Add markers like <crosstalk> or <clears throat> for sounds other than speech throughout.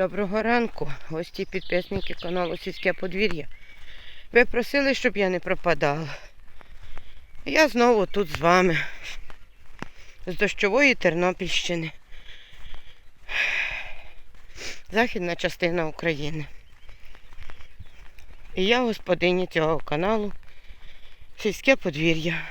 Доброго ранку, гості підписники каналу Сільське подвір'я. Ви просили, щоб я не пропадала. Я знову тут з вами. З дощової Тернопільщини. Західна частина України. І я господиня цього каналу Сільське подвір'я.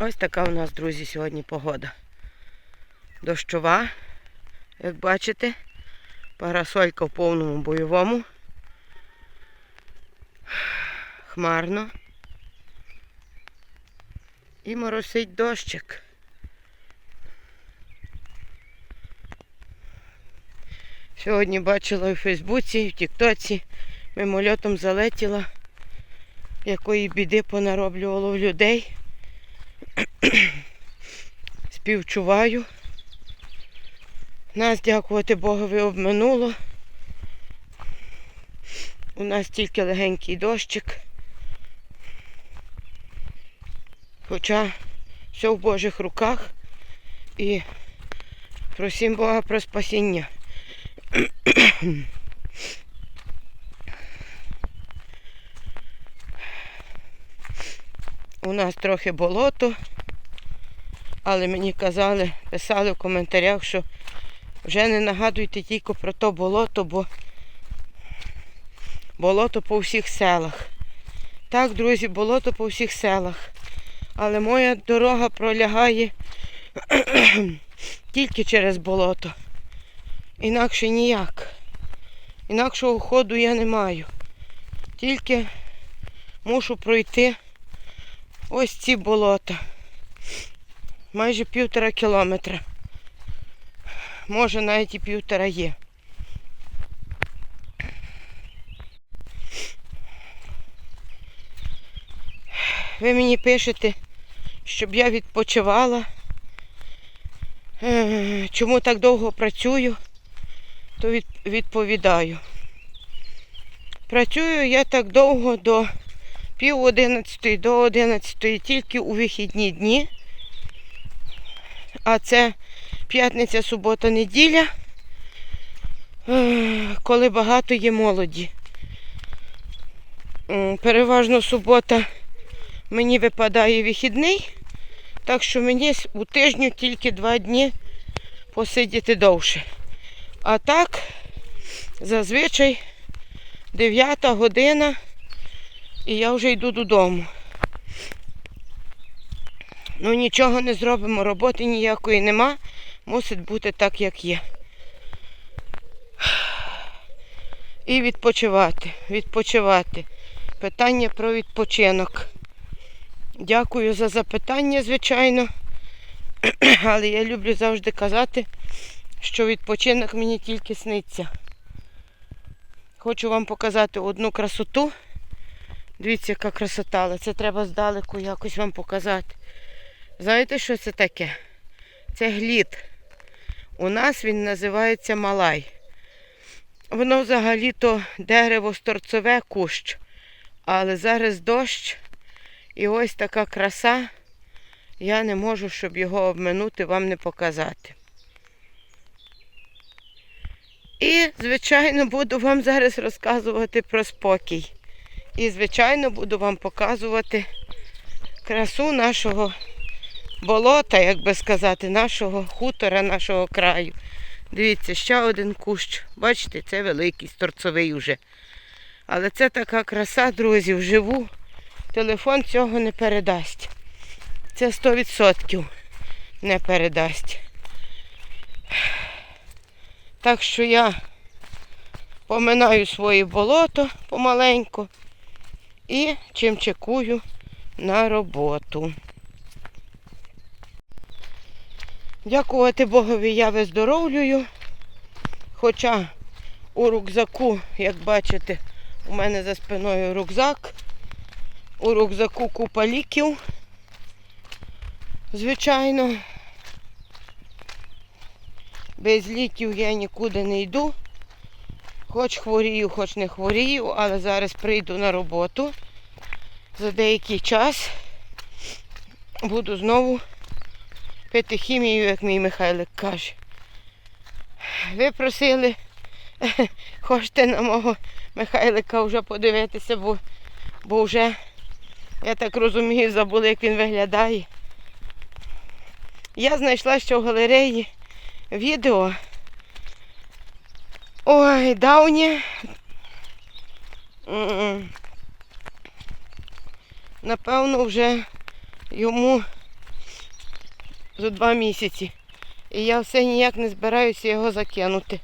Ось така у нас, друзі, сьогодні погода. Дощова, як бачите, парасолька в повному бойовому. Хмарно. І моросить дощик. Сьогодні бачила у Фейсбуці, в Тіктоці, мимольотом залетіла, якої біди понароблювало в людей. <clears throat> Співчуваю. Нас, дякувати Богові, обминуло. У нас тільки легенький дощик. Хоча все в Божих руках і просім Бога про спасіння. У нас трохи болото, але мені казали, писали в коментарях, що вже не нагадуйте тільки про то болото, бо болото по всіх селах. Так, друзі, болото по всіх селах. Але моя дорога пролягає <clears throat> тільки через болото. Інакше ніяк. Інакшого ходу я не маю. Тільки мушу пройти ось ці болота. Майже півтора кілометра. Може навіть і півтора є. Ви мені пишете, щоб я відпочивала. Е, Чому так довго працюю, то відповідаю. Працюю я так довго до пів одинадцятої, до одинадцятої, тільки у вихідні дні. А це п'ятниця, субота, неділя, е, коли багато є молоді. Переважно субота мені випадає вихідний, так що мені у тижню тільки два дні посидіти довше. А так, зазвичай 9 година і я вже йду додому. Ну нічого не зробимо, роботи ніякої нема. Мусить бути так, як є. І відпочивати. Відпочивати. Питання про відпочинок. Дякую за запитання, звичайно. <clears throat> Але я люблю завжди казати, що відпочинок мені тільки сниться. Хочу вам показати одну красоту. Дивіться, яка красота, але це треба здалеку якось вам показати. Знаєте, що це таке? Це глід. У нас він називається малай. Воно взагалі-то дерево сторцове кущ. Але зараз дощ і ось така краса. Я не можу, щоб його обминути, вам не показати. І, звичайно, буду вам зараз розказувати про спокій. І, звичайно, буду вам показувати красу нашого болота, як би сказати, нашого хутора, нашого краю. Дивіться, ще один кущ. Бачите, це великий, торцовий вже. Але це така краса, друзі, вживу. Телефон цього не передасть. Це 100% не передасть. Так що я поминаю своє болото помаленьку і чим чекую на роботу. Дякувати Богові, я виздоровлюю. Хоча у рюкзаку, як бачите, у мене за спиною рюкзак. У рюкзаку купа ліків. Звичайно. Без ліків я нікуди не йду. Хоч хворію, хоч не хворію, але зараз прийду на роботу. За деякий час буду знову пити хімію, як мій Михайлик каже. Ви просили, <laughs> хочете на мого Михайлика вже подивитися, бо, бо вже, я так розумію, забули, як він виглядає. Я знайшла ще в галереї відео. Ой, давнє. Напевно, вже йому за два місяці. І я все ніяк не збираюся його закинути.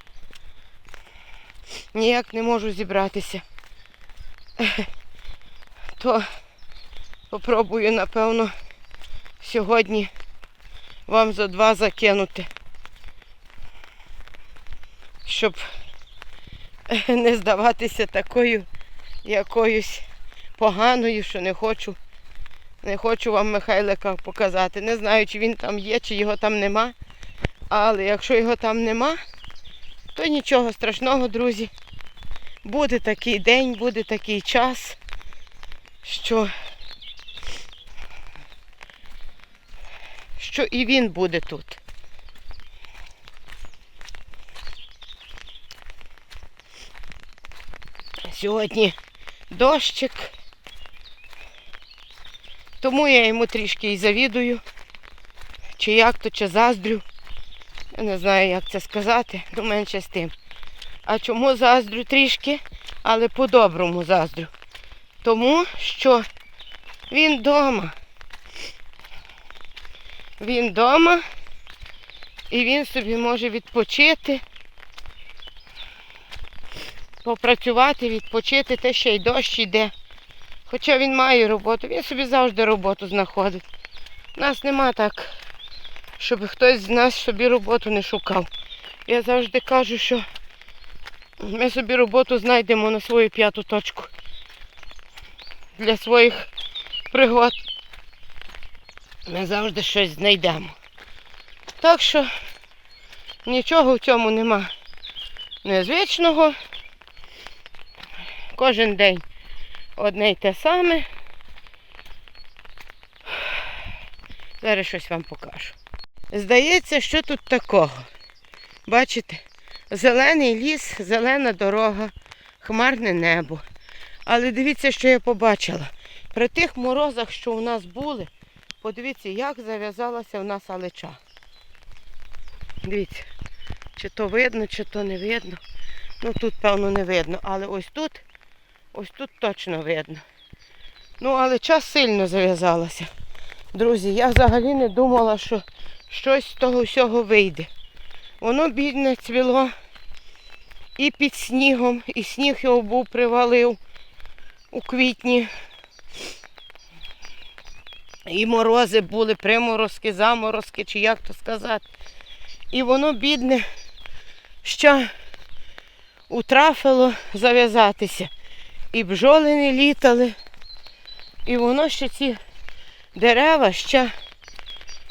Ніяк не можу зібратися. <laughs> То попробую, напевно, сьогодні вам за два закинути. Щоб <laughs> не здаватися такою якоюсь поганою, що не хочу. Не хочу вам Михайлика показати. Не знаю, чи він там є, чи його там нема. Але якщо його там нема, то нічого страшного, друзі. Буде такий день, буде такий час, що, що і він буде тут. Сьогодні дощик. Тому я йому трішки і завідую. Чи як то, чи заздрю. Я не знаю, як це сказати, до менше з тим. А чому заздрю трішки, але по-доброму заздрю. Тому що він вдома. Він вдома і він собі може відпочити, попрацювати, відпочити, те ще й дощ йде. Хоча він має роботу, він собі завжди роботу знаходить. У нас нема так, щоб хтось з нас собі роботу не шукав. Я завжди кажу, що ми собі роботу знайдемо на свою п'яту точку для своїх пригод. Ми завжди щось знайдемо. Так що нічого в цьому нема незвичного. Кожен день одне й те саме. Зараз щось вам покажу. Здається, що тут такого. Бачите? Зелений ліс, зелена дорога, хмарне небо. Але дивіться, що я побачила. При тих морозах, що у нас були, подивіться, як зав'язалася в нас алеча. Дивіться, чи то видно, чи то не видно. Ну тут, певно, не видно, але ось тут, ось тут точно видно. Ну, але час сильно зав'язалася. Друзі, я взагалі не думала, що щось з того всього вийде. Воно бідне цвіло і під снігом, і сніг його був привалив у квітні. І морози були, приморозки, заморозки, чи як то сказати. І воно, бідне, ще утрафило зав'язатися. І бджоли не літали. І воно ще ці дерева ще,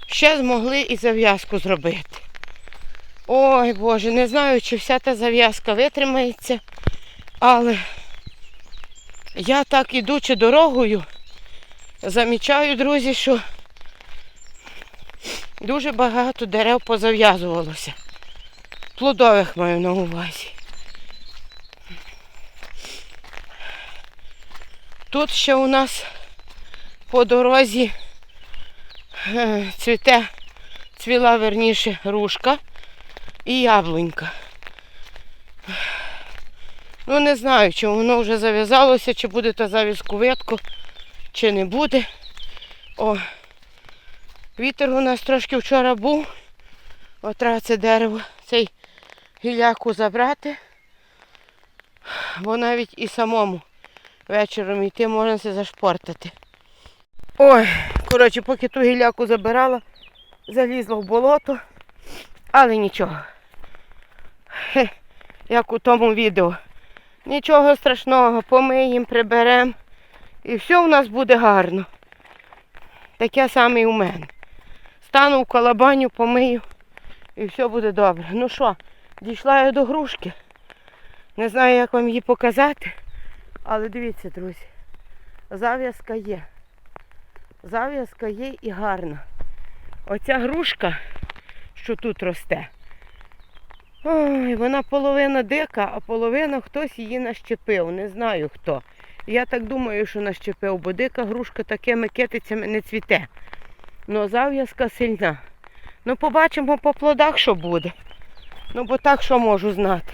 ще змогли і зав'язку зробити. Ой Боже, не знаю, чи вся та зав'язка витримається, але я так ідучи дорогою, замічаю, друзі, що дуже багато дерев позав'язувалося. Плодових маю на увазі. Тут ще у нас по дорозі е, цвіте, цвіла верніше рушка і яблунька. Ну не знаю, чи воно вже зав'язалося, чи буде та зав'язку ветку, чи не буде. О, вітер у нас трошки вчора був. От це дерево, цей гіляку забрати. Бо навіть і самому вечором йти можна се зашпортати. Ой, коротше, поки ту гіляку забирала, залізла в болото, але нічого. Хе, як у тому відео. Нічого страшного, помиємо, приберемо. І все у нас буде гарно. Таке саме і у мене. Стану в колобаню, помию і все буде добре. Ну що, дійшла я до грушки. Не знаю, як вам її показати. Але дивіться, друзі, зав'язка є. Зав'язка є і гарна. Оця грушка, що тут росте. Ой, вона половина дика, а половина хтось її нащепив. Не знаю хто. Я так думаю, що нащепив, бо дика грушка такими китицями не цвіте. Ну, зав'язка сильна. Ну, побачимо по плодах, що буде. Ну, бо так що можу знати.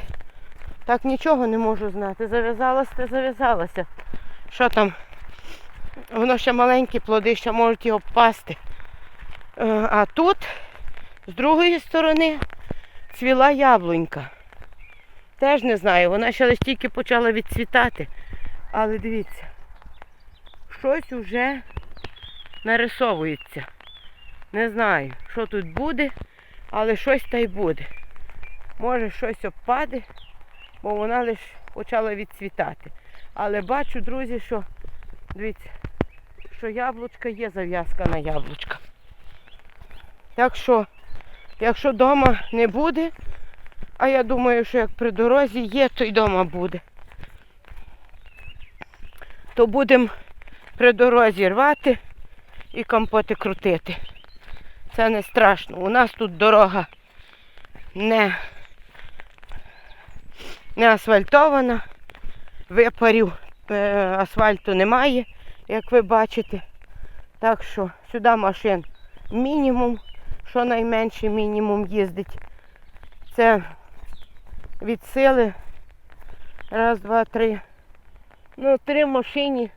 Так нічого не можу знати. Зав'язалася, та зав'язалася. Що там? Воно ще маленькі плоди, ще можуть його впасти. Е, А тут, з другої сторони, цвіла яблунька. Теж не знаю, вона ще лише тільки почала відцвітати. Але дивіться, щось уже нарисовується. Не знаю, що тут буде, але щось та й буде. Може щось обпаде, бо вона лише почала відцвітати. Але бачу, друзі, що дивіться, що яблучка є зав'язка на яблучка. Так що, якщо вдома не буде, а я думаю, що як при дорозі є, то й вдома буде. То будемо при дорозі рвати і компоти крутити. Це не страшно. У нас тут дорога не, не асфальтована, випарів е, асфальту немає, як ви бачите. Так що сюди машин мінімум, що найменше мінімум їздить. Це від сили. Раз, два, три. Ну, три машини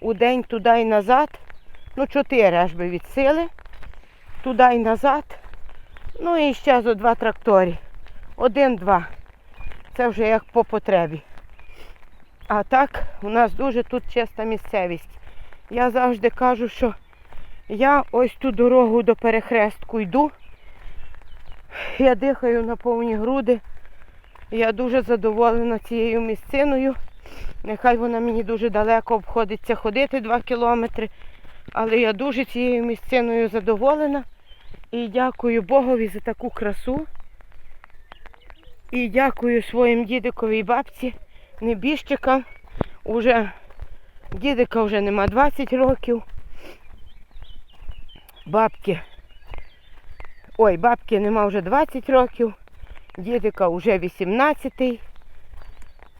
у день туди і назад. Ну, чотири аж би від сили. Туди і назад. Ну і ще зо два трактори. Один-два. Це вже як по потребі. А так, у нас дуже тут чиста місцевість. Я завжди кажу, що я ось ту дорогу до перехрестку йду. Я дихаю на повні груди. Я дуже задоволена цією місциною. Нехай вона мені дуже далеко обходиться ходити 2 кілометри. Але я дуже цією місциною задоволена. І дякую Богові за таку красу. І дякую своїм дідикові і бабці, небіжчикам. Уже дідика вже нема 20 років. Бабки. Ой, бабки нема вже 20 років. Дідика вже 18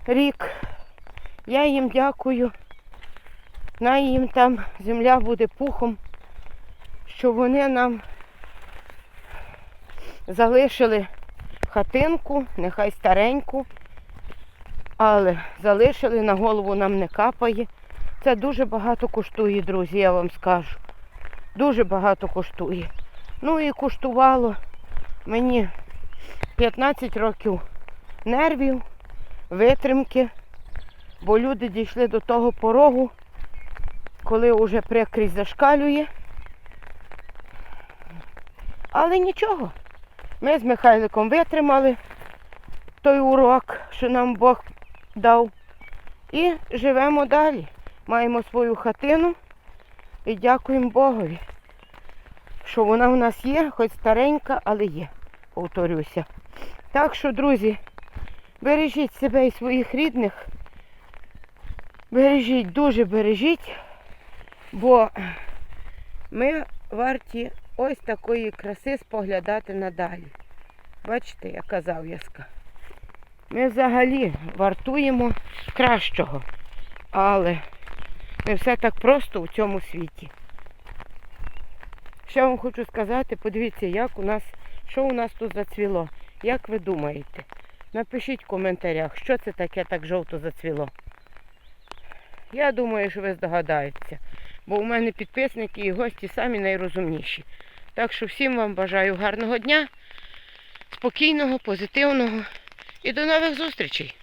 рік. Я їм дякую. Най їм там земля буде пухом, що вони нам залишили хатинку, нехай стареньку, але залишили на голову нам не капає. Це дуже багато коштує, друзі, я вам скажу. Дуже багато коштує. Ну і коштувало мені 15 років нервів, витримки, бо люди дійшли до того порогу, коли вже прикрість зашкалює. Але нічого. Ми з Михайликом витримали той урок, що нам Бог дав. І живемо далі. Маємо свою хатину і дякуємо Богові, що вона в нас є, хоч старенька, але є, повторюся. Так що, друзі, бережіть себе і своїх рідних. Бережіть, дуже бережіть, бо ми варті ось такої краси споглядати надалі. Бачите, яка зав'язка. Ми взагалі вартуємо кращого, але не все так просто у цьому світі. Ще вам хочу сказати, подивіться, як у нас, що у нас тут зацвіло. Як ви думаєте? Напишіть в коментарях, що це таке так жовто зацвіло. Я думаю, що ви здогадаєтеся, бо у мене підписники і гості самі найрозумніші. Так що всім вам бажаю гарного дня, спокійного, позитивного і до нових зустрічей!